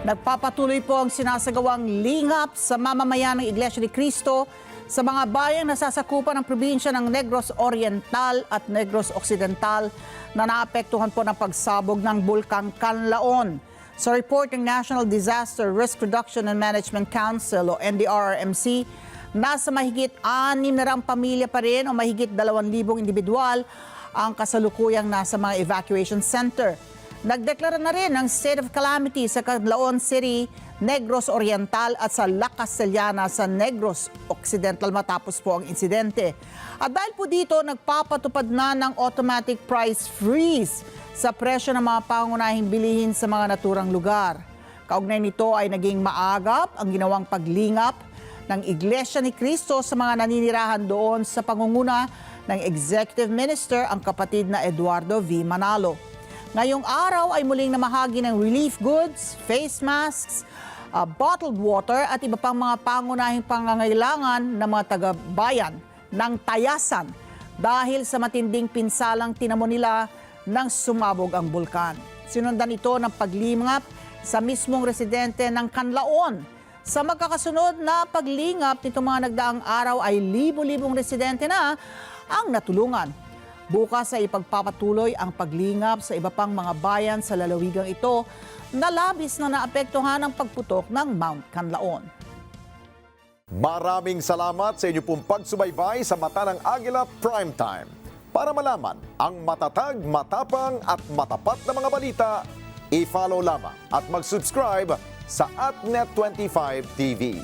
Nagpapatuloy po ang sinasagawang lingap sa mamamayan ng Iglesia ni Cristo sa mga bayang nasasakupan ng probinsya ng Negros Oriental at Negros Occidental na naapektuhan po ng pagsabog ng Bulkang Canlaon. Sa report ng National Disaster Risk Reduction and Management Council o NDRRMC, nasa mahigit 6 na rang pamilya pa rin o mahigit 2,000 individual ang kasalukuyang nasa mga evacuation center. Nagdeklara na rin ng state of calamity sa Canlaon City, Negros Oriental at sa La Castellana sa Negros Occidental matapos po ang insidente. At dahil po dito, nagpapatupad na ng automatic price freeze sa presyo ng mga pangunahing bilihin sa mga naturang lugar. Kaugnay nito ay naging maagap ang ginawang paglingap ng Iglesia ni Cristo sa mga naninirahan doon sa pangunguna ng Executive Minister ang kapatid na Eduardo V. Manalo. Ngayong araw ay muling namahagi ng relief goods, face masks, uh, bottled water at iba pang mga pangunahing pangangailangan ng mga taga-bayan ng Tayasan dahil sa matinding pinsalang tinamo nila nang sumabog ang bulkan. Sinundan ito ng paglingap sa mismong residente ng Canlaon. Sa magkakasunod na paglingap nitong mga nagdaang araw ay libo-libong residente na ang natulungan. Bukas ay ipagpapatuloy ang paglingap sa iba pang mga bayan sa lalawigang ito na labis na naapektuhan ng pagputok ng Mount Canlaon. Maraming salamat sa inyo pong pagsubaybay sa Mata ng Agila Primetime. Para malaman ang matatag, matapang at matapat na mga balita, i-follow lamang at mag-subscribe sa AtNet25 TV.